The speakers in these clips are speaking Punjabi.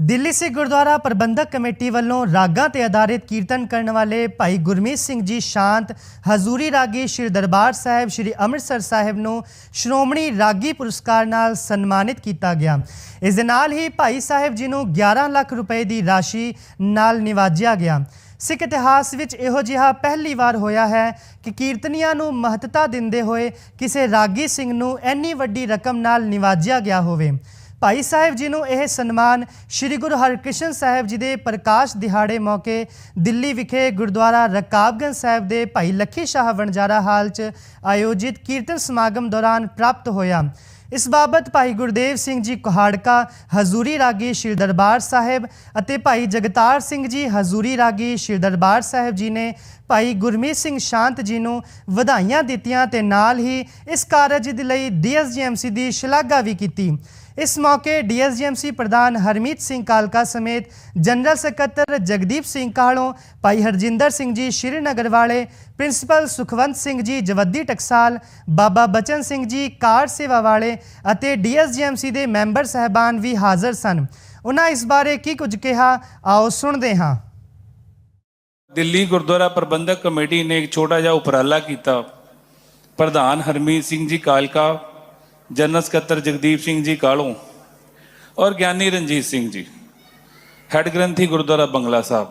ਦਿੱਲੀ ਸਿੱਖ ਗੁਰਦੁਆਰਾ ਪ੍ਰਬੰਧਕ ਕਮੇਟੀ ਵੱਲੋਂ ਰਾਗਾਂ ਤੇ ਆਧਾਰਿਤ ਕੀਰਤਨ ਕਰਨ ਵਾਲੇ ਭਾਈ ਗੁਰਮੀਤ ਸਿੰਘ ਜੀ ਸ਼ਾਂਤ, ਹਜ਼ੂਰੀ ਰਾਗੀ ਸ਼੍ਰੀ ਦਰਬਾਰ ਸਾਹਿਬ, ਸ਼੍ਰੀ ਅੰਮ੍ਰਿਤਸਰ ਸਾਹਿਬ ਨੂੰ ਸ਼੍ਰੋਮਣੀ ਰਾਗੀ ਪੁਰਸਕਾਰ ਨਾਲ ਸਨਮਾਨਿਤ ਕੀਤਾ ਗਿਆ। ਇਸ ਦੇ ਨਾਲ ਹੀ ਭਾਈ ਸਾਹਿਬ ਜੀ ਨੂੰ 11 ਲੱਖ ਰੁਪਏ ਦੀ ਰਾਸ਼ੀ ਨਾਲ ਨਿਵਾਜਿਆ ਗਿਆ। ਸਿੱਖ ਇਤਿਹਾਸ ਵਿੱਚ ਇਹੋ ਜਿਹਾ ਪਹਿਲੀ ਵਾਰ ਹੋਇਆ ਹੈ ਕਿ ਕੀਰਤਨੀਆਂ ਨੂੰ ਮਹੱਤਤਾ ਦਿੰਦੇ ਹੋਏ ਕਿਸੇ ਰਾਗੀ ਸਿੰਘ ਨੂੰ ਇੰਨੀ ਵੱਡੀ ਰਕਮ ਨਾਲ ਨਿਵਾਜਿਆ ਗਿਆ ਹੋਵੇ। ਭਾਈ ਸਾਹਿਬ ਜੀ ਨੂੰ ਇਹ ਸਨਮਾਨ ਸ੍ਰੀ ਗੁਰੂ ਹਰਕ੍ਰਿਸ਼ਨ ਸਾਹਿਬ ਜੀ ਦੇ ਪ੍ਰਕਾਸ਼ ਦਿਹਾੜੇ ਮੌਕੇ ਦਿੱਲੀ ਵਿਖੇ ਗੁਰਦੁਆਰਾ ਰਕਾਬਗੰਜ ਸਾਹਿਬ ਦੇ ਭਾਈ ਲੱਖੀ ਸ਼ਾਹ ਵਣਜਾਰਾ ਹਾਲ 'ਚ ਆਯੋਜਿਤ ਕੀਰਤਨ ਸਮਾਗਮ ਦੌਰਾਨ ਪ੍ਰਾਪਤ ਹੋਇਆ। ਇਸ ਬਾਬਤ ਭਾਈ ਗੁਰਦੇਵ ਸਿੰਘ ਜੀ ਕੁਹਾੜਕਾ, ਹਜ਼ੂਰੀ ਰਾਗੀ ਸ਼੍ਰੀ ਦਰਬਾਰ ਸਾਹਿਬ ਅਤੇ ਭਾਈ ਜਗਤਾਰ ਸਿੰਘ ਜੀ, ਹਜ਼ੂਰੀ ਰਾਗੀ ਸ਼੍ਰੀ ਦਰਬਾਰ ਸਾਹਿਬ ਜੀ ਨੇ ਭਾਈ ਗੁਰਮੀਤ ਸਿੰਘ ਸ਼ਾਂਤ ਜੀ ਨੂੰ ਵਧਾਈਆਂ ਦਿੱਤੀਆਂ ਤੇ ਨਾਲ ਹੀ ਇਸ ਕਾਰਜ ਦੇ ਲਈ ਡੀਐਸਜੀਐਮਸੀ ਦੀ ਸ਼ਲਾਘਾ ਵੀ ਕੀਤੀ। ਇਸ ਮੌਕੇ ਡੀਐਸਜੀਐਮਸੀ ਪ੍ਰਧਾਨ ਹਰਮੀਤ ਸਿੰਘ ਕਾਲਕਾ ਸਮੇਤ ਜਨਰਲ ਸਕੱਤਰ ਜਗਦੀਪ ਸਿੰਘ ਕਾਹਲੋਂ, ਭਾਈ ਹਰਜਿੰਦਰ ਸਿੰਘ ਜੀ ਸ਼੍ਰੀਨਗਰ ਵਾਲੇ, ਪ੍ਰਿੰਸੀਪਲ ਸੁਖਵੰਤ ਸਿੰਘ ਜੀ ਜਵੱਦੀ ਟਕਸਾਲ, ਬਾਬਾ ਬਚਨ ਸਿੰਘ ਜੀ ਕਾਰ ਸੇਵਾ ਵਾਲੇ ਅਤੇ ਡੀਐਸਜੀਐਮਸੀ ਦੇ ਮੈਂਬਰ ਸਹਿਬਾਨ ਵੀ ਹਾਜ਼ਰ ਸਨ। ਉਹਨਾਂ ਇਸ ਬਾਰੇ ਕੀ ਕੁਝ ਕਿਹਾ, ਆਓ ਸੁਣਦੇ ਹਾਂ। ਦਿੱਲੀ ਗੁਰਦੁਆਰਾ ਪ੍ਰਬੰਧਕ ਕਮੇਟੀ ਨੇ ਇੱਕ ਛੋਟਾ ਜਿਹਾ ਉਪਰਾਲਾ ਕੀਤਾ। ਪ੍ਰਧਾਨ ਹਰਮੀਤ ਸਿੰਘ ਜੀ ਕਾਲਕਾ, ਜਨਰਲ ਸਕੱਤਰ ਜਗਦੀਪ ਸਿੰਘ ਜੀ ਕਾਲੋਂ ਔਰ ਗਿਆਨੀ ਰਣਜੀਤ ਸਿੰਘ ਜੀ। ਹੈੱਡ ਗ੍ਰੰਥੀ ਗੁਰਦੁਆਰਾ ਬੰਗਲਾ ਸਾਹਿਬ।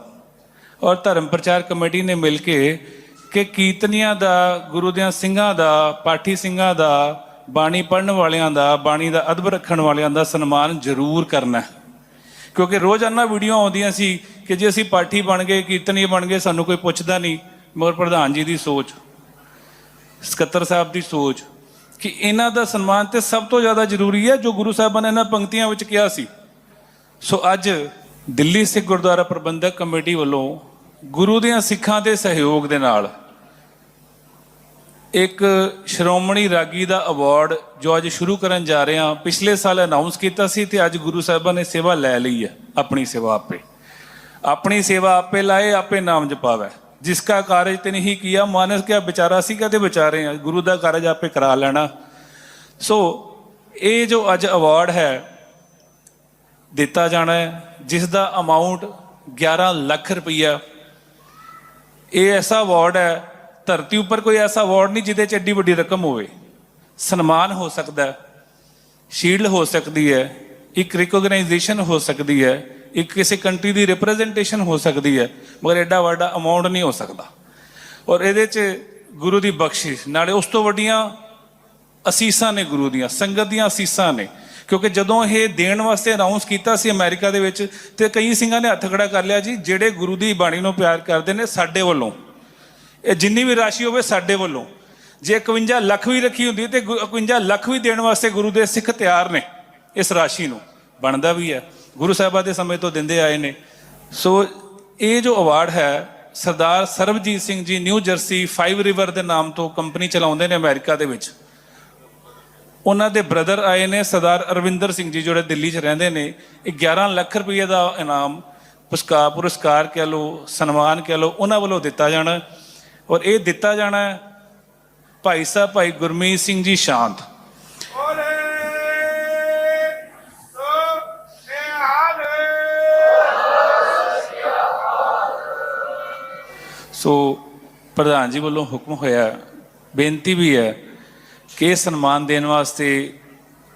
ਔਰ ਧਰਮ ਪ੍ਰਚਾਰ ਕਮੇਟੀ ਨੇ ਮਿਲ ਕੇ ਕਿ ਕੀਰਤਨੀਆਂ ਦਾ, ਗੁਰੂ ਦਿਆਂ ਸਿੰਘਾਂ ਦਾ, ਪਾਠੀ ਸਿੰਘਾਂ ਦਾ, ਬਾਣੀ ਪੜਨ ਵਾਲਿਆਂ ਦਾ, ਬਾਣੀ ਦਾ ਅਦਬ ਰੱਖਣ ਵਾਲਿਆਂ ਦਾ ਸਨਮਾਨ ਜ਼ਰੂਰ ਕਰਨਾ ਹੈ। ਕਿਉਂਕਿ ਰੋਜ਼ਾਨਾ ਵੀਡੀਓ ਆਉਂਦੀਆਂ ਸੀ ਕਿ ਜੇ ਅਸੀਂ ਪਾਠੀ ਬਣ ਗਏ ਕੀਰਤਨੀ ਬਣ ਗਏ, ਸਾਨੂੰ ਕੋਈ ਪੁੱਛਦਾ ਨਹੀਂ। ਮਗਰ ਪ੍ਰਧਾਨ ਜੀ ਦੀ ਸੋਚ, ਸਕੱਤਰ ਸਾਹਿਬ ਦੀ ਸੋਚ ਕਿ ਇਹਨਾਂ ਦਾ ਸਨਮਾਨ ਤੇ ਸਭ ਤੋਂ ਜ਼ਿਆਦਾ ਜ਼ਰੂਰੀ ਹੈ ਜੋ ਗੁਰੂ ਸਾਹਿਬਾਂ ਨੇ ਇਹਨਾਂ ਪੰਕਤੀਆਂ ਵਿੱਚ ਕਿਹਾ ਸੀ। ਸੋ ਅੱਜ ਦਿੱਲੀ ਸਿੱਖ ਗੁਰਦੁਆਰਾ ਪ੍ਰਬੰਧਕ ਕਮੇਟੀ ਵੱਲੋਂ ਗੁਰੂ ਦੀਆਂ ਸਿੱਖਾਂ ਦੇ ਸਹਿਯੋਗ ਦੇ ਨਾਲ ਇੱਕ ਸ਼੍ਰੋਮਣੀ ਰਾਗੀ ਦਾ ਅਵਾਰਡ ਜੋ ਅੱਜ ਸ਼ੁਰੂ ਕਰਨ ਜਾ ਰਹੇ ਹਾਂ, ਪਿਛਲੇ ਸਾਲ ਅਨਾਉਂਸ ਕੀਤਾ ਸੀ ਤੇ ਅੱਜ ਗੁਰੂ ਸਾਹਿਬਾਂ ਨੇ ਸੇਵਾ ਲੈ ਲਈ ਹੈ, ਆਪਣੀ ਸੇਵਾ ਆਪੇ। ਆਪਣੀ ਸੇਵਾ ਆਪੇ ਲਾਏ, ਆਪੇ ਨਾਮ ਜਪਾਵੇ। ਜਿਸਕਾ ਕਾਰਜ ਤੇ ਨਹੀਂ ਕੀਆ, ਮਾਨਸ ਕਿਆ ਵਿਚਾਰਾ ਸੀ ਕਦੇ ਵਿਚਾਰੇ ਆ, ਗੁਰੂ ਦਾ ਕਾਰਜ ਆਪੇ ਕਰਾ ਲੈਣਾ। ਸੋ, ਇਹ ਜੋ ਅੱਜ ਅਵਾਰਡ ਹੈ, ਦਿੱਤਾ ਜਾਣਾ ਹੈ, ਜਿਸ ਦਾ ਅਮਾਉਂਟ 11 ਲੱਖ ਰੁਪਈਆ। ਇਹ ਐਸਾ ਅਵਾਰਡ ਹੈ ਧਰਤੀ ਉੱਪਰ ਕੋਈ ਐਸਾ ਅਵਾਰਡ ਨਹੀਂ ਜਿਹਦੇ 'ਚ ਐਡੀ ਵੱਡੀ ਰਕਮ ਹੋਵੇ। ਸਨਮਾਨ ਹੋ ਸਕਦਾ ਹੈ, ਸ਼ੀਲਡ ਹੋ ਸਕਦੀ ਹੈ, ਇੱਕ ਰਿਕੋਗਨਾਈਜੇਸ਼ਨ ਹੋ ਸਕਦੀ ਹੈ, ਇੱਕ ਕਿਸੇ ਕੰਟਰੀ ਦੀ ਰਿਪਰੈਜ਼ੈਂਟੇਸ਼ਨ ਹੋ ਸਕਦੀ ਹੈ, ਮਗਰ ਐਡਾ ਵੱਡਾ ਅਮਾਉਂਟ ਨਹੀਂ ਹੋ ਸਕਦਾ। ਔਰ ਇਹਦੇ 'ਚ ਗੁਰੂ ਦੀ ਬਖਸ਼ਿਸ਼, ਨਾਲੇ ਉਸ ਤੋਂ ਵੱਡੀਆਂ ਅਸੀਸਾਂ ਨੇ ਗੁਰੂ ਦੀਆਂ, ਸੰਗਤ ਦੀਆਂ ਅਸੀਸਾਂ ਨੇ। ਕਿਉਂਕਿ ਜਦੋਂ ਇਹ ਦੇਣ ਵਾਸਤੇ ਅਨਾਉਂਸ ਕੀਤਾ ਸੀ ਅਮਰੀਕਾ ਦੇ ਵਿੱਚ, ਤੇ ਕਈ ਸਿੰਘਾਂ ਨੇ ਹੱਥ ਖੜਾ ਕਰ ਲਿਆ ਜੀ, ਜਿਹੜੇ ਗੁਰੂ ਦੀ ਬਾਣੀ ਨੂੰ ਪਿਆਰ ਕਰਦੇ ਨੇ ਸਾਡੇ ਵੱਲੋਂ। ਇਹ ਜਿੰਨੀ ਵੀ ਰਾਸ਼ੀ ਹੋਵੇ ਸਾਡੇ ਵੱਲੋਂ। ਜੇ 51 ਲੱਖ ਵੀ ਰੱਖੀ ਹੁੰਦੀ ਤੇ ਗੁ- 51 ਲੱਖ ਵੀ ਦੇਣ ਵਾਸਤੇ ਗੁਰੂ ਦੇ ਸਿੱਖ ਤਿਆਰ ਨੇ ਇਸ ਰਾਸ਼ੀ ਨੂੰ। ਬਣਦਾ ਵੀ ਹੈ। ਗੁਰੂ ਸਾਹਿਬਾਂ ਦੇ ਸਮੇਂ ਤੋਂ ਦਿੰਦੇ ਆਏ ਨੇ। ਸੋ ਇਹ ਜੋ ਅਵਾਰਡ ਹੈ, Sardar Sarabjit Singh ji new jersey 5 river ਦੇ ਨਾਮ ਤੋਂ ਕੰਪਨੀ ਚਲਾਉਂਦੇ ਨੇ ਅਮਰੀਕਾ ਦੇ ਵਿੱਚ। ਉਹਨਾਂ ਦੇ ਬ੍ਰਦਰ ਆਏ ਨੇ ਸਰਦਾਰ ਅਰਵਿੰਦਰ ਸਿੰਘ ਜੀ ਜਿਹੜੇ ਦਿੱਲੀ 'ਚ ਰਹਿੰਦੇ ਨੇ। ਇਹ 11 ਲੱਖ ਰੁਪਏ ਦਾ ਇਨਾਮ ਪੁਰਸਕਾਰ ਪੁਰਸਕਾਰ ਕਹਿ ਲਓ, ਸਨਮਾਨ ਕਹਿ ਲਓ, ਉਹਨਾਂ ਵੱਲੋਂ ਦਿੱਤਾ ਜਾਣਾ। ਔਰ ਇਹ ਦਿੱਤਾ ਜਾਣਾ ਹੈ ਭਾਈ ਸਾਹਿਬ ਭਾਈ ਗੁਰਮੀਤ ਸਿੰਘ ਜੀ ਸ਼ਾਂਤ! ਸੋ ਪ੍ਰਧਾਨ ਜੀ ਵੱਲੋਂ ਹੁਕਮ ਹੋਇਆ ਬੇਨਤੀ ਵੀ ਹੈ ਕਿ ਸਨਮਾਨ ਦੇਣ ਵਾਸਤੇ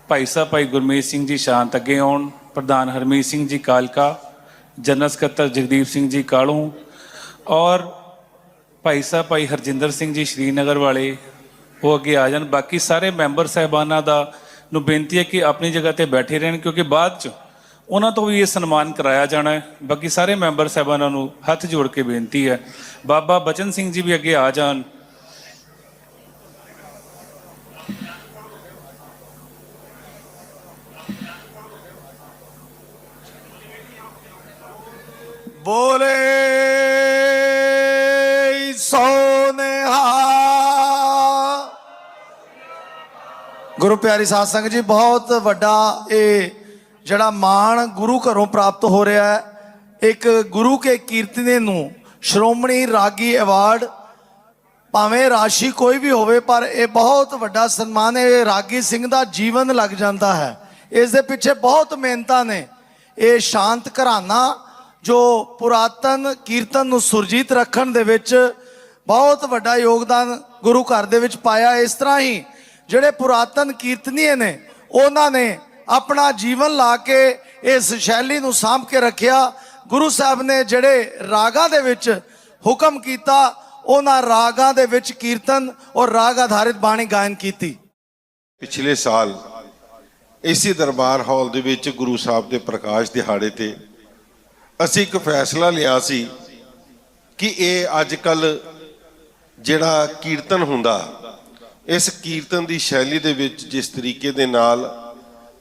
ਭਾਈ ਸਾਹਿਬ ਭਾਈ ਗੁਰਮੀਤ ਸਿੰਘ ਜੀ ਸ਼ਾਂਤ ਅੱਗੇ ਆਉਣ ਪ੍ਰਧਾਨ ਹਰਮੀਤ ਸਿੰਘ ਜੀ ਕਾਲਕਾ ਜਨਰਲ ਸਕੱਤਰ ਜਗਦੀਪ ਸਿੰਘ ਜੀ ਕਾਲੋਂ ਔਰ ਭਾਈ ਸਾਹਿਬ, ਭਾਈ ਹਰਜਿੰਦਰ ਸਿੰਘ ਜੀ ਸ਼੍ਰੀਨਗਰ ਵਾਲੇ, ਉਹ ਅੱਗੇ ਆ ਜਾਣ। ਬਾਕੀ ਸਾਰੇ ਮੈਂਬਰ ਸਾਹਿਬਾਨਾਂ ਦਾ ਨੂੰ ਬੇਨਤੀ ਹੈ ਕਿ ਆਪਣੀ ਜਗ੍ਹਾ ਤੇ ਬੈਠੇ ਰਹਿਣ, ਕਿਉਂਕਿ ਬਾਅਦ ਚ ਉਹਨਾਂ ਤੋਂ ਵੀ ਇਹ ਸਨਮਾਨ ਕਰਾਇਆ ਜਾਣਾ ਹੈ। ਬਾਕੀ ਸਾਰੇ ਮੈਂਬਰ ਸਾਹਿਬਾਨਾਂ ਨੂੰ ਹੱਥ ਜੋੜ ਕੇ ਬੇਨਤੀ ਹੈ। ਬਾਬਾ ਬਚਨ ਸਿੰਘ ਜੀ ਵੀ ਅੱਗੇ ਆ ਜਾਣ। ਬੋਲੇ ਸੋਨੇਹਾ। ਗੁਰੂ ਪਿਆਰੀ ਸਾਧ ਸੰਗਤ ਜੀ, ਬਹੁਤ ਵੱਡਾ ਇਹ ਜਿਹੜਾ ਮਾਣ ਗੁਰੂ ਘਰੋਂ ਪ੍ਰਾਪਤ ਹੋ ਰਿਹਾ ਹੈ। ਇੱਕ ਗੁਰੂ ਕੇ ਕੀਰਤਨੇ ਨੂੰ ਸ਼੍ਰੋਮਣੀ ਰਾਗੀ ਅਵਾਰਡ ਭਾਵੇਂ ਰਾਸ਼ੀ ਕੋਈ ਵੀ ਹੋਵੇ, ਪਰ ਇਹ ਬਹੁਤ ਵੱਡਾ ਸਨਮਾਨ ਹੈ। ਇਹ ਰਾਗੀ ਸਿੰਘ ਦਾ ਜੀਵਨ ਲੱਗ ਜਾਂਦਾ ਹੈ। ਇਸ ਦੇ ਪਿੱਛੇ ਬਹੁਤ ਮਿਹਨਤਾਂ ਨੇ। ਇਹ ਸ਼ਾਂਤ ਘਰਾਨਾ ਜੋ ਪੁਰਾਤਨ ਕੀਰਤਨ ਨੂੰ ਸੁਰਜੀਤ ਰੱਖਣ ਦੇ ਵਿੱਚ ਬਹੁਤ ਵੱਡਾ ਯੋਗਦਾਨ ਗੁਰੂ ਘਰ ਦੇ ਵਿੱਚ ਪਾਇਆ ਇਸ ਤਰ੍ਹਾਂ ਹੀ ਜਿਹੜੇ ਪੁਰਾਤਨ ਕੀਰਤਨੀਏ ਨੇ, ਉਹਨਾਂ ਨੇ ਆਪਣਾ ਜੀਵਨ ਲਾ ਕੇ ਇਸ ਸ਼ੈਲੀ ਨੂੰ ਸਾਂਭ ਕੇ ਰੱਖਿਆ। ਗੁਰੂ ਸਾਹਿਬ ਨੇ ਜਿਹੜੇ ਰਾਗਾਂ ਦੇ ਵਿੱਚ ਹੁਕਮ ਕੀਤਾ, ਉਹਨਾਂ ਰਾਗਾਂ ਦੇ ਵਿੱਚ ਕੀਰਤਨ ਔਰ ਰਾਗ ਆਧਾਰਿਤ ਬਾਣੀ ਗਾਇਨ ਕੀਤੀ। ਪਿਛਲੇ ਸਾਲ ਇਸੇ ਦਰਬਾਰ ਹਾਲ ਦੇ ਵਿੱਚ ਗੁਰੂ ਸਾਹਿਬ ਦੇ ਪ੍ਰਕਾਸ਼ ਦਿਹਾੜੇ ਤੇ ਅਸੀਂ ਇੱਕ ਫੈਸਲਾ ਲਿਆ ਸੀ ਕਿ ਇਹ ਅੱਜ ਕੱਲ ਜਿਹੜਾ ਕੀਰਤਨ ਹੁੰਦਾ, ਇਸ ਕੀਰਤਨ ਦੀ ਸ਼ੈਲੀ ਦੇ ਵਿੱਚ ਜਿਸ ਤਰੀਕੇ ਦੇ ਨਾਲ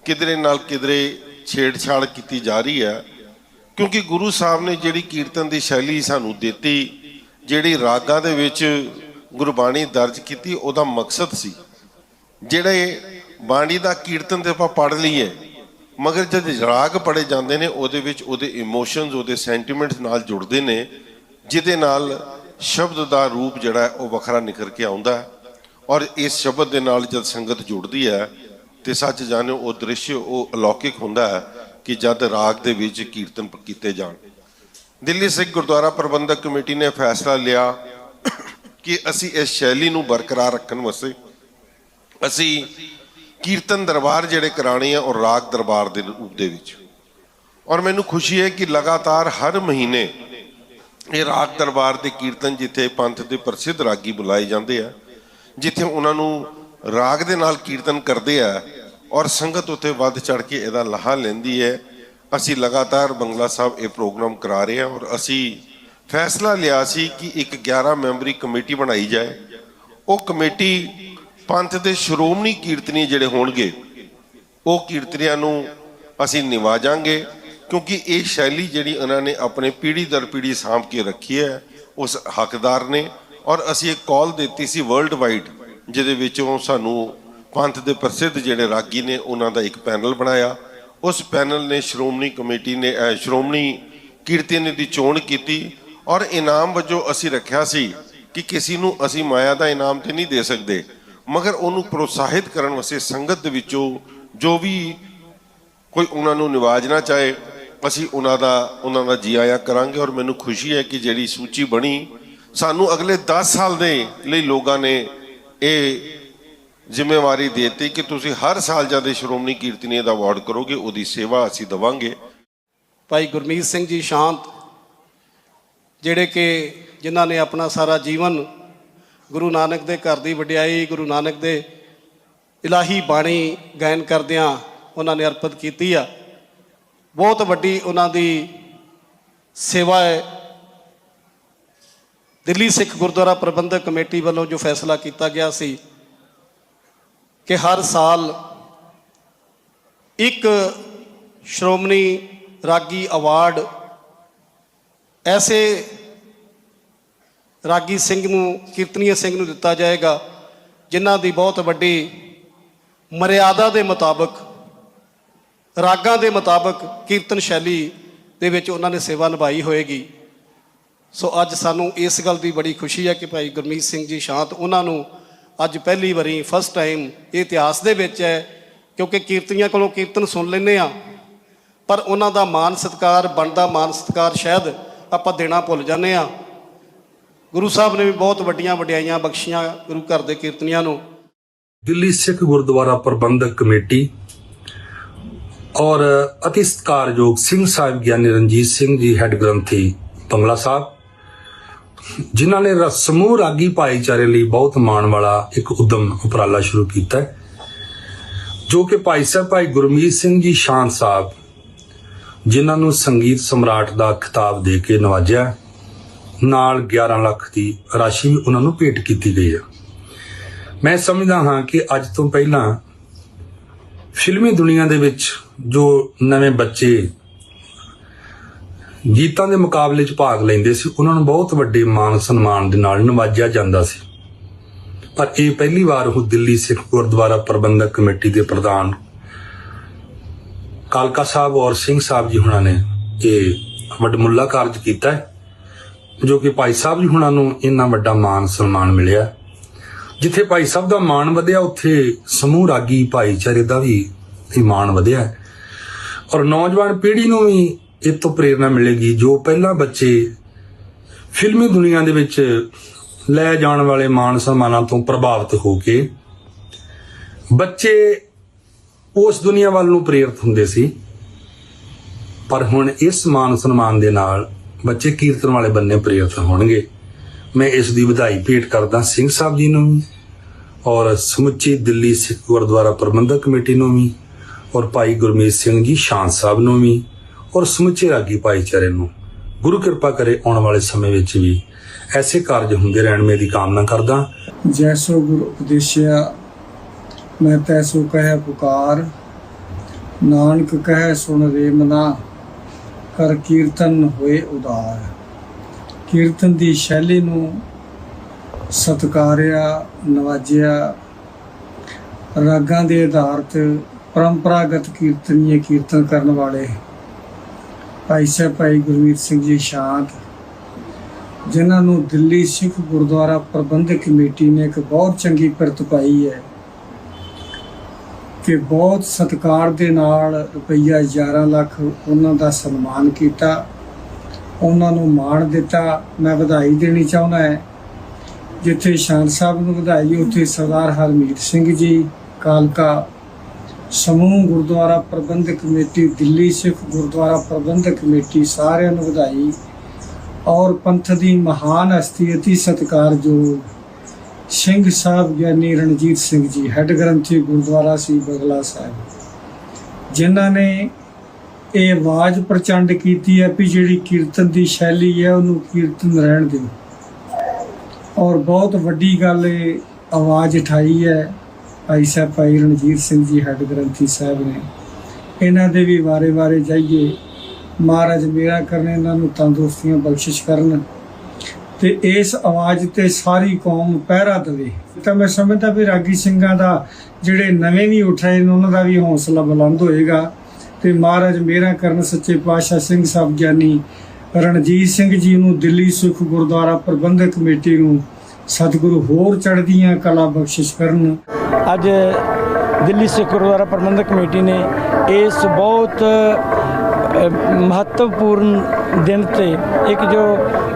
ਕਿਧਰੇ ਨਾਲ ਕਿਧਰੇ ਛੇੜਛਾੜ ਕੀਤੀ ਜਾ ਰਹੀ ਹੈ, ਕਿਉਂਕਿ ਗੁਰੂ ਸਾਹਿਬ ਨੇ ਜਿਹੜੀ ਕੀਰਤਨ ਦੀ ਸ਼ੈਲੀ ਸਾਨੂੰ ਦਿੱਤੀ, ਜਿਹੜੀ ਰਾਗਾਂ ਦੇ ਵਿੱਚ ਗੁਰਬਾਣੀ ਦਰਜ ਕੀਤੀ, ਉਹਦਾ ਮਕਸਦ ਸੀ। ਜਿਹੜੇ ਬਾਣੀ ਦਾ ਕੀਰਤਨ ਤੇ ਆਪਾਂ ਪੜ ਲਈਏ, ਮਗਰ ਜਦ ਰਾਗ ਪੜੇ ਜਾਂਦੇ ਨੇ, ਉਹਦੇ ਵਿੱਚ ਉਹਦੇ ਇਮੋਸ਼ਨਸ ਉਹਦੇ ਸੈਂਟੀਮੈਂਟਸ ਨਾਲ ਜੁੜਦੇ ਨੇ, ਜਿਹਦੇ ਨਾਲ ਸ਼ਬਦ ਦਾ ਰੂਪ ਜਿਹੜਾ ਉਹ ਵੱਖਰਾ ਨਿਕਲ ਕੇ ਆਉਂਦਾ ਹੈ ਔਰ ਇਸ ਸ਼ਬਦ ਦੇ ਨਾਲ ਜਦ ਸੰਗਤ ਜੁੜਦੀ ਹੈ ਤੇ ਸੱਚ ਜਾਣੋ ਉਹ ਦ੍ਰਿਸ਼ ਉਹ ਅਲੌਕਿਕ ਹੁੰਦਾ ਹੈ ਕਿ ਜਦ ਰਾਗ ਦੇ ਵਿੱਚ ਕੀਰਤਨ ਕੀਤੇ ਜਾਣ। ਦਿੱਲੀ ਸਿੱਖ ਗੁਰਦੁਆਰਾ ਪ੍ਰਬੰਧਕ ਕਮੇਟੀ ਨੇ ਫੈਸਲਾ ਲਿਆ ਕਿ ਅਸੀਂ ਇਸ ਸ਼ੈਲੀ ਨੂੰ ਬਰਕਰਾਰ ਰੱਖਣ ਵਾਸਤੇ ਅਸੀਂ ਕੀਰਤਨ ਦਰਬਾਰ ਜਿਹੜੇ ਕਰਾਣੇ ਆ ਔਰ ਰਾਗ ਦਰਬਾਰ ਦੇ ਰੂਪ ਦੇ ਵਿੱਚ। ਔਰ ਮੈਨੂੰ ਖੁਸ਼ੀ ਹੈ ਕਿ ਲਗਾਤਾਰ ਹਰ ਮਹੀਨੇ ਇਹ ਰਾਗ ਦਰਬਾਰ ਦੇ ਕੀਰਤਨ ਜਿੱਥੇ ਪੰਥ ਦੇ ਪ੍ਰਸਿੱਧ ਰਾਗੀ ਬੁਲਾਏ ਜਾਂਦੇ ਆ, ਜਿੱਥੇ ਉਹਨਾਂ ਨੂੰ ਰਾਗ ਦੇ ਨਾਲ ਕੀਰਤਨ ਕਰਦੇ ਆ ਔਰ ਸੰਗਤ ਉੱਥੇ ਵੱਧ ਚੜ ਕੇ ਇਹਦਾ ਲਾਹਾ ਲੈਂਦੀ ਹੈ। ਅਸੀਂ ਲਗਾਤਾਰ ਬੰਗਲਾ ਸਾਹਿਬ ਇਹ ਪ੍ਰੋਗਰਾਮ ਕਰਾ ਰਹੇ ਹਾਂ ਔਰ ਅਸੀਂ ਫੈਸਲਾ ਲਿਆ ਸੀ ਕਿ ਇੱਕ 11 ਮੈਂਬਰੀ ਕਮੇਟੀ ਬਣਾਈ ਜਾਏ। ਉਹ ਕਮੇਟੀ ਪੰਥ ਦੇ ਸ਼੍ਰੋਮਣੀ ਕੀਰਤਨੀ ਜਿਹੜੇ ਹੋਣਗੇ, ਉਹ ਕੀਰਤਨੀਆਂ ਨੂੰ ਅਸੀਂ ਨਿਵਾਜਾਂਗੇ। ਕਿਉਂਕਿ ਇਹ ਸ਼ੈਲੀ ਜਿਹੜੀ ਉਹਨਾਂ ਨੇ ਆਪਣੇ ਪੀੜ੍ਹੀ ਦਰ ਪੀੜ੍ਹੀ ਸਾਂਭ ਕੇ ਰੱਖੀ ਹੈ ਉਸ ਹੱਕਦਾਰ ਨੇ ਔਰ ਅਸੀਂ ਇੱਕ ਕਾਲ ਦਿੱਤੀ ਸੀ ਵਰਲਡ ਵਾਈਡ ਜਿਹਦੇ ਵਿੱਚੋਂ ਸਾਨੂੰ ਪੰਥ ਦੇ ਪ੍ਰਸਿੱਧ ਜਿਹੜੇ ਰਾਗੀ ਨੇ ਉਹਨਾਂ ਦਾ ਇੱਕ ਪੈਨਲ ਬਣਾਇਆ। ਉਸ ਪੈਨਲ ਨੇ ਸ਼੍ਰੋਮਣੀ ਕਮੇਟੀ ਨੇ ਅਹ, ਸ਼੍ਰੋਮਣੀ ਕੀਰਤਨੀ ਦੀ ਚੋਣ ਕੀਤੀ ਔਰ ਇਨਾਮ ਵਜੋਂ ਅਸੀਂ ਰੱਖਿਆ ਸੀ ਕਿ ਕਿਸੇ ਨੂੰ ਅਸੀਂ ਮਾਇਆ ਦਾ ਇਨਾਮ ਤੇ ਨਹੀਂ ਦੇ ਸਕਦੇ ਮਗਰ ਉਹਨੂੰ ਪ੍ਰੋਤਸਾਹਿਤ ਕਰਨ ਵਾਸਤੇ ਸੰਗਤ ਦੇ ਵਿੱਚੋਂ ਜੋ ਵੀ ਕੋਈ ਉਹਨਾਂ ਨੂੰ ਨਿਵਾਜਣਾ ਚਾਹੇ ਅਸੀਂ ਉਹਨਾਂ ਦਾ ਉਹਨਾਂ ਦਾ ਜੀ ਆਇਆਂ ਕਰਾਂਗੇ ਔਰ ਮੈਨੂੰ ਖੁਸ਼ੀ ਹੈ ਕਿ ਜਿਹੜੀ ਸੂਚੀ ਬਣੀ, ਸਾਨੂੰ ਅਗਲੇ 10 ਸਾਲ ਦੇ ਲਈ ਲੋਕਾਂ ਨੇ ਇਹ ਜ਼ਿੰਮੇਵਾਰੀ ਦੇ ਦਿੱਤੀ ਕਿ ਤੁਸੀਂ ਹਰ ਸਾਲ ਜਦ ਸ਼੍ਰੋਮਣੀ ਕੀਰਤਨੀਏ ਦਾ ਅਵਾਰਡ ਕਰੋਗੇ, ਉਹਦੀ ਸੇਵਾ ਅਸੀਂ ਦਵਾਂਗੇ। ਭਾਈ ਗੁਰਮੀਤ ਸਿੰਘ ਜੀ ਸ਼ਾਂਤ, ਜਿਹੜੇ ਕਿ ਜਿਨ੍ਹਾਂ ਨੇ ਆਪਣਾ ਸਾਰਾ ਜੀਵਨ ਗੁਰੂ ਨਾਨਕ ਦੇ ਘਰ ਦੀ ਵਡਿਆਈ, ਗੁਰੂ ਨਾਨਕ ਦੇ ਇਲਾਹੀ ਬਾਣੀ ਗਾਇਨ ਕਰਦਿਆਂ ਉਹਨਾਂ ਨੇ ਅਰਪਿਤ ਕੀਤੀ ਆ। ਬਹੁਤ ਵੱਡੀ ਉਹਨਾਂ ਦੀ ਸੇਵਾ ਹੈ। ਦਿੱਲੀ ਸਿੱਖ ਗੁਰਦੁਆਰਾ ਪ੍ਰਬੰਧਕ ਕਮੇਟੀ ਵੱਲੋਂ ਜੋ ਫੈਸਲਾ ਕੀਤਾ ਗਿਆ ਸੀ ਕਿ ਹਰ ਸਾਲ ਇੱਕ ਸ਼੍ਰੋਮਣੀ ਰਾਗੀ ਅਵਾਰਡ ਐਸੇ ਰਾਗੀ ਸਿੰਘ ਨੂੰ ਕੀਰਤਨੀय ਸਿੰਘ ਨੂੰ ਦਿੱਤਾ ਜਾਏਗਾ, ਜਿਨ੍ਹਾਂ ਦੀ ਬਹੁਤ ਵੱਡੀ ਮਰਿਆਦਾ ਦੇ ਮੁਤਾਬਕ ਰਾਗਾਂ ਦੇ ਮੁਤਾਬਕ ਕੀਰਤਨ ਸ਼ੈਲੀ ਦੇ ਵਿੱਚ ਉਹਨਾਂ ਨੇ ਸੇਵਾ ਨਿਭਾਈ ਹੋਏਗੀ। ਸੋ ਅੱਜ ਸਾਨੂੰ ਇਸ ਗੱਲ ਦੀ ਬੜੀ ਖੁਸ਼ੀ ਹੈ ਕਿ ਭਾਈ ਗੁਰਮੀਤ ਸਿੰਘ ਜੀ ਸ਼ਾਂਤ ਉਹਨਾਂ ਨੂੰ ਅੱਜ ਪਹਿਲੀ ਵਾਰੀ ਫਸਟ ਟਾਈਮ ਇਹ ਇਤਿਹਾਸ ਦੇ ਵਿੱਚ ਹੈ, ਕਿਉਂਕਿ ਕੀਰਤਨੀਆਂ ਕੋਲੋਂ ਕੀਰਤਨ ਸੁਣ ਲੈਂਦੇ ਆ ਪਰ ਉਹਨਾਂ ਦਾ ਮਾਨ ਸਤਕਾਰ ਬਣਦਾ ਮਾਨ ਸਤਕਾਰ ਸ਼ਾਇਦ ਆਪਾਂ ਦੇਣਾ ਭੁੱਲ ਜਾਂਦੇ ਆ ਗੁਰੂ ਸਾਹਿਬ ਨੇ ਵੀ ਬਹੁਤ ਵੱਡੀਆਂ ਵਡਿਆਈਆਂ ਬਖਸ਼ੀਆਂ ਗੁਰੂ ਘਰ ਦੇ ਕੀਰਤਨੀਆਂ ਨੂੰ। ਦਿੱਲੀ ਸਿੱਖ ਗੁਰਦੁਆਰਾ ਪ੍ਰਬੰਧਕ ਕਮੇਟੀ ਔਰ ਅਤੀ ਸਤਿਕਾਰਯੋਗ ਸਿੰਘ ਸਾਹਿਬ ਗਿਆਨੀ ਰਣਜੀਤ ਸਿੰਘ ਜੀ ਹੈੱਡ ਗ੍ਰੰਥੀ ਬੰਗਲਾ ਸਾਹਿਬ, ਜਿਨ੍ਹਾਂ ਨੇ ਰ- ਸਮੂਹ ਰਾਗੀ ਭਾਈਚਾਰੇ ਲਈ ਬਹੁਤ ਮਾਣ ਵਾਲਾ ਇੱਕ ਉਦਮ ਉਪਰਾਲਾ ਸ਼ੁਰੂ ਕੀਤਾ ਹੈ, ਜੋ ਕਿ ਭਾਈ ਸਾਹਿਬ, ਭਾਈ ਗੁਰਮੀਤ ਸਿੰਘ ਜੀ ਸ਼ਾਨ ਸਾਹਿਬ, ਜਿਨ੍ਹਾਂ ਨੂੰ ਸੰਗੀਤ ਸਮਰਾਟ ਦਾ ਖਿਤਾਬ ਦੇ ਕੇ ਨਵਾਜਿਆ, ਨਾਲ 11 ਲੱਖ ਦੀ ਰਾਸ਼ੀ ਵੀ ਉਹਨਾਂ ਨੂੰ ਭੇਟ ਕੀਤੀ ਗਈ ਹੈ। ਮੈਂ ਸਮਝਦਾ ਹਾਂ ਕਿ ਅੱਜ ਤੋਂ ਪਹਿਲਾਂ ਫਿਲਮੀ ਦੁਨੀਆ ਦੇ ਵਿੱਚ ਜੋ ਨਵੇਂ ਬੱਚੇ ਗੀਤਾਂ ਦੇ ਮੁਕਾਬਲੇ 'ਚ ਭਾਗ ਲੈਂਦੇ ਸੀ, ਉਹਨਾਂ ਨੂੰ ਬਹੁਤ ਵੱਡੇ ਮਾਣ ਸਨਮਾਨ ਦੇ ਨਾਲ ਨਵਾਜਿਆ ਜਾਂਦਾ ਸੀ। ਪਰ ਇਹ ਪਹਿਲੀ ਵਾਰ ਉਹ ਦਿੱਲੀ ਸਿੱਖ ਗੁਰਦੁਆਰਾ ਪ੍ਰਬੰਧਕ ਕਮੇਟੀ ਦੇ ਪ੍ਰਧਾਨ ਕਾਲਕਾ ਸਾਹਿਬ ਔਰ ਸਿੰਘ ਸਾਹਿਬ ਜੀ ਹੁਣਾਂ ਨੇ ਇਹ ਵੱਡਮੁੱਲਾ ਕਾਰਜ ਕੀਤਾ ਹੈ, ਜੋ ਕਿ ਭਾਈ ਸਾਹਿਬ ਜੀ ਹੁਣਾਂ ਨੂੰ ਇੰਨਾ ਵੱਡਾ ਮਾਣ ਸਨਮਾਨ ਮਿਲਿਆ। ਜਿੱਥੇ ਭਾਈ ਸਾਹਿਬ ਦਾ ਮਾਣ ਵਧਿਆ, ਉੱਥੇ ਸਮੂਹ ਰਾਗੀ ਭਾਈਚਾਰੇ ਦਾ ਵੀ ਮਾਣ ਵਧਿਆ ਔਰ ਨੌਜਵਾਨ ਪੀੜ੍ਹੀ ਨੂੰ ਵੀ ਇਹ ਤੋਂ ਪ੍ਰੇਰਣਾ ਮਿਲੇਗੀ, ਜੋ ਪਹਿਲਾਂ ਬੱਚੇ ਫਿਲਮੀ ਦੁਨੀਆ ਦੇ ਵਿੱਚ ਲੈ ਜਾਣ ਵਾਲੇ ਮਾਨ ਸਨਮਾਨਾਂ ਤੋਂ ਪ੍ਰਭਾਵਿਤ ਹੋ ਕੇ ਬੱਚੇ ਉਸ ਦੁਨੀਆ ਵੱਲ ਨੂੰ ਪ੍ਰੇਰਿਤ ਹੁੰਦੇ ਸੀ। ਪਰ ਹੁਣ ਇਸ ਮਾਨ ਸਨਮਾਨ ਦੇ ਨਾਲ ਬੱਚੇ ਕੀਰਤਨ ਵਾਲੇ ਬੰਨੇ ਪ੍ਰੇਰਿਤ ਹੋਣਗੇ। ਮੈਂ ਇਸ ਦੀ ਵਧਾਈ ਭੇਟ ਕਰਦਾ ਸਿੰਘ ਸਾਹਿਬ ਜੀ ਨੂੰ ਵੀ ਔਰ ਸਮੁੱਚੀ ਦਿੱਲੀ ਸਿੱਖ ਗੁਰਦੁਆਰਾ ਪ੍ਰਬੰਧਕ ਕਮੇਟੀ ਨੂੰ ਵੀ ਔਰ ਭਾਈ ਗੁਰਮੀਤ ਸਿੰਘ ਜੀ ਸ਼ਾਨ ਸਾਹਿਬ ਨੂੰ ਵੀ ਔਰ ਸਮੁੱਚੇ ਰਾਗੀ ਭਾਈਚਾਰੇ ਨੂੰ ਗੁਰੂ ਕਿਰਪਾ ਕਰੇ ਆਉਣ ਵਾਲੇ ਸਮੇਂ ਵਿੱਚ ਵੀ ਐਸੇ ਕਾਰਜ ਹੁੰਦੇ ਰਹਿਣ ਮੈਂ ਦੀ ਕਾਮਨਾ ਕਰਦਾ। ਜੈਸੋ ਗੁਰ ਉਪਦੇਸ਼ਿਆ, ਮੈਂ ਤੈਸੋ ਕਹਿ ਪੁਕਾਰ। ਨਾਨਕ ਕਹਿ ਸੁਣ ਰੇ ਮਨਾ ਕਰ ਕੀਰਤਨ ਹੋਏ ਉਦਾਰ। ਕੀਰਤਨ ਦੀ ਸ਼ੈਲੀ ਨੂੰ ਸਤਕਾਰਿਆ, ਨਵਾਜਿਆ। ਰਾਗਾਂ ਦੇ ਆਧਾਰ ਤੇ ਪਰੰਪਰਾਗਤ ਕੀਰਤਨੀਏ ਕੀਰਤਨ ਕਰਨ ਵਾਲੇ ਭਾਈ ਸਾਹਿਬ, ਭਾਈ ਗੁਰਮੀਤ ਸਿੰਘ ਜੀ ਸ਼ਾਂਤ, ਜਿਨ੍ਹਾਂ ਨੂੰ ਦਿੱਲੀ ਸਿੱਖ ਗੁਰਦੁਆਰਾ ਪ੍ਰਬੰਧਕ ਕਮੇਟੀ ਨੇ ਇੱਕ ਬਹੁਤ ਚੰਗੀ ਪਿਰਤ ਪਾਈ ਹੈ ਕਿ ਬਹੁਤ ਸਤਿਕਾਰ ਦੇ ਨਾਲ ਰੁਪਈਆ 11 ਲੱਖ ਉਹਨਾਂ ਦਾ ਸਨਮਾਨ ਕੀਤਾ। ਉਹਨਾਂ ਨੂੰ ਮਾਣ ਦਿੱਤਾ, ਮੈਂ ਵਧਾਈ ਦੇਣੀ ਚਾਹੁੰਦਾ ਹੈ। ਜਿੱਥੇ ਸ਼ਾਨ ਸਾਹਿਬ ਨੂੰ ਵਧਾਈ, ਉੱਥੇ ਸਰਦਾਰ ਹਰਮੀਤ ਸਿੰਘ ਜੀ, ਕਾਲਕਾ ਸਮੂਹ ਗੁਰਦੁਆਰਾ ਪ੍ਰਬੰਧਕ ਕਮੇਟੀ, ਦਿੱਲੀ ਸਿੱਖ ਗੁਰਦੁਆਰਾ ਪ੍ਰਬੰਧਕ ਕਮੇਟੀ ਸਾਰਿਆਂ ਨੂੰ ਵਧਾਈ ਔਰ ਪੰਥ ਦੀ ਮਹਾਨ ਹਸਤੀ ਅਤੀ ਸਤਿਕਾਰਯੋਗ ਸਿੰਘ ਸਾਹਿਬ ਗਿਆਨੀ ਰਣਜੀਤ ਸਿੰਘ ਜੀ, ਹੈੱਡ ਗ੍ਰੰਥੀ ਗੁਰਦੁਆਰਾ ਸੀ ਬਗਲਾ ਸਾਹਿਬ। ਜਿਨ੍ਹਾਂ ਨੇ ਇਹ ਆਵਾਜ਼ ਪ੍ਰਚੰਡ ਕੀਤੀ ਹੈ ਵੀ ਜਿਹੜੀ ਕੀਰਤਨ ਦੀ ਸ਼ੈਲੀ ਹੈ ਉਹਨੂੰ ਕੀਰਤਨ ਰਹਿਣ ਦਿਓ। ਔਰ ਬਹੁਤ ਵੱਡੀ ਗੱਲ ਇਹ ਆਵਾਜ਼ ਉਠਾਈ ਹੈ ਭਾਈ ਸਾਹਿਬ ਭਾਈ ਰਣਜੀਤ ਸਿੰਘ ਜੀ, ਹੈੱਡ ਗ੍ਰੰਥੀ ਸਾਹਿਬ ਨੇ। ਇਹਨਾਂ ਦੇ ਵੀ ਵਾਰੇ-ਵਾਰੇ ਜਾਈਏ। ਮਹਾਰਾਜ ਮੇਰਾ ਕਰਨ, ਇਹਨਾਂ ਨੂੰ ਤੰਦਰੁਸਤੀਆਂ ਬਖਸ਼ਿਸ਼ ਕਰਨ। ਤੇ ਇਸ ਆਵਾਜ਼ ਤੇ ਸਾਰੀ ਕੌਮ ਪਹਿਰਾ ਦੇਵੇ। ਤਾਂ ਮੈਂ ਸਮਝਦਾ ਵੀ ਰਾਗੀ ਸਿੰਘਾਂ ਦਾ ਜਿਹੜੇ ਨਵੇਂ ਵੀ ਉੱਠ ਰਹੇ ਨੇ, ਉਹਨਾਂ ਦਾ ਵੀ ਹੌਸਲਾ ਬੁਲੰਦ ਹੋਏਗਾ। ਤੇ ਮਹਾਰਾਜ ਮੇਰਾ ਕਰਨ ਸੱਚੇ ਪਾਤਸ਼ਾਹ ਸਿੰਘ ਸਾਹਿਬ ਗਿਆਨੀ ਰਣਜੀਤ ਸਿੰਘ ਜੀ ਨੂੰ ਦਿੱਲੀ ਸਿੱਖ ਗੁਰਦੁਆਰਾ ਪ੍ਰਬੰਧਕ ਕਮੇਟੀ ਨੂੰ ਸਤਿਗੁਰੂ ਹੋਰ ਚੜ੍ਹਦੀਆਂ ਕਲਾ ਬਖਸ਼ਿਸ਼ ਕਰਨ। ਅੱਜ ਦਿੱਲੀ ਸਿੱਖ ਗੁਰਦੁਆਰਾ ਪ੍ਰਬੰਧਕ ਕਮੇਟੀ ਨੇ ਇਸ ਬਹੁਤ ਮਹੱਤਵਪੂਰਨ ਦਿਨ ਤੇ ਇੱਕ ਜੋ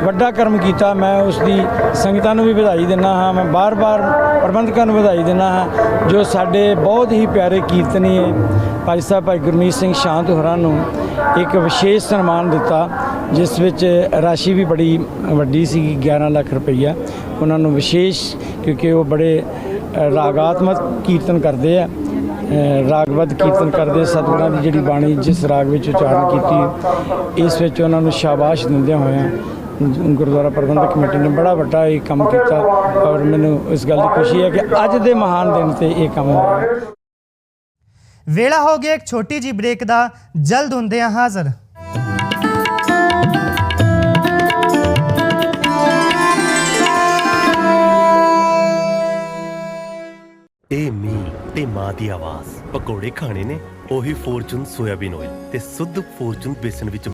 ਵੱਡਾ ਕਰਮ ਕੀਤਾ, ਮੈਂ ਉਸ ਦੀ ਸੰਗਤਾਂ ਨੂੰ ਵੀ ਵਧਾਈ ਦਿੰਦਾ ਹਾਂ। ਮੈਂ ਬਾਰ-ਬਾਰ ਪ੍ਰਬੰਧਕਾਂ ਨੂੰ ਵਧਾਈ ਦਿੰਦਾ ਹਾਂ, ਜੋ ਸਾਡੇ ਬਹੁਤ ਹੀ ਪਿਆਰੇ ਕੀਰਤਨੀਏ ਭਾਈ ਸਾਹਿਬ, ਭਾਈ ਗੁਰਮੀਤ ਸਿੰਘ ਸ਼ਾਂਤ ਹੋਰਾਂ ਨੂੰ ਇੱਕ ਵਿਸ਼ੇਸ਼ ਸਨਮਾਨ ਦਿੱਤਾ, ਜਿਸ ਵਿੱਚ ਰਾਸ਼ੀ ਵੀ ਬੜੀ ਵੱਡੀ ਸੀ 11 ਲੱਖ ਰੁਪਈਆ। ਉਹਨਾਂ ਨੂੰ ਵਿਸ਼ੇਸ਼, ਕਿਉਂਕਿ ਉਹ ਬੜੇ ਰਾਗਾਤਮਕ ਕੀਰਤਨ ਕਰਦੇ ਆ। ਰਾਗਬੱਧ ਕੀਰਤਨ ਕਰਦੇ ਸਤਿਗੁਰਾਂ ਦੀ ਜਿਹੜੀ ਬਾਣੀ ਜਿਸ ਰਾਗ ਵਿੱਚ ਉਚਾਰਨ ਕੀਤੀ ਇਸ ਵਿੱਚ ਉਹਨਾਂ ਨੂੰ ਸ਼ਾਬਾਸ਼ ਦਿੰਦਿਆਂ ਹੋਇਆਂ ਗੁਰਦੁਆਰਾ ਪ੍ਰਬੰਧਕ ਕਮੇਟੀ ਨੇ ਬੜਾ ਵੱਡਾ ਇਹ ਕੰਮ ਕੀਤਾ ਔਰ ਮੈਨੂੰ ਇਸ ਗੱਲ ਦੀ ਖੁਸ਼ੀ ਹੈ ਕਿ ਅੱਜ ਦੇ ਮਹਾਨ ਦਿਨ ਤੇ ਇਹ ਕੰਮ ਹੋਇਆ ਵੇਲਾ ਹੋ ਗਿਆ ਇੱਕ ਛੋਟੀ ਜੀ ਬ੍ਰੇਕ ਦਾ ਜਲਦ ਹੁੰਦੇ ਹਾਂ ਹਾਜ਼ਰ। ਇਹ ਤੇ ਮਾਂ ਦੀ ਆਵਾਜ਼। ਪਕੌੜੇ ਖਾਣੇ ਨੇ, ਉਹੀ ਫੋਰਚੂਨ ਸੋਇਆਬੀਨ ਆਇਲ ਤੇ ਸੁੱਧ ਫੋਰਚੂਨ ਬੇਸਨ ਵਿੱਚ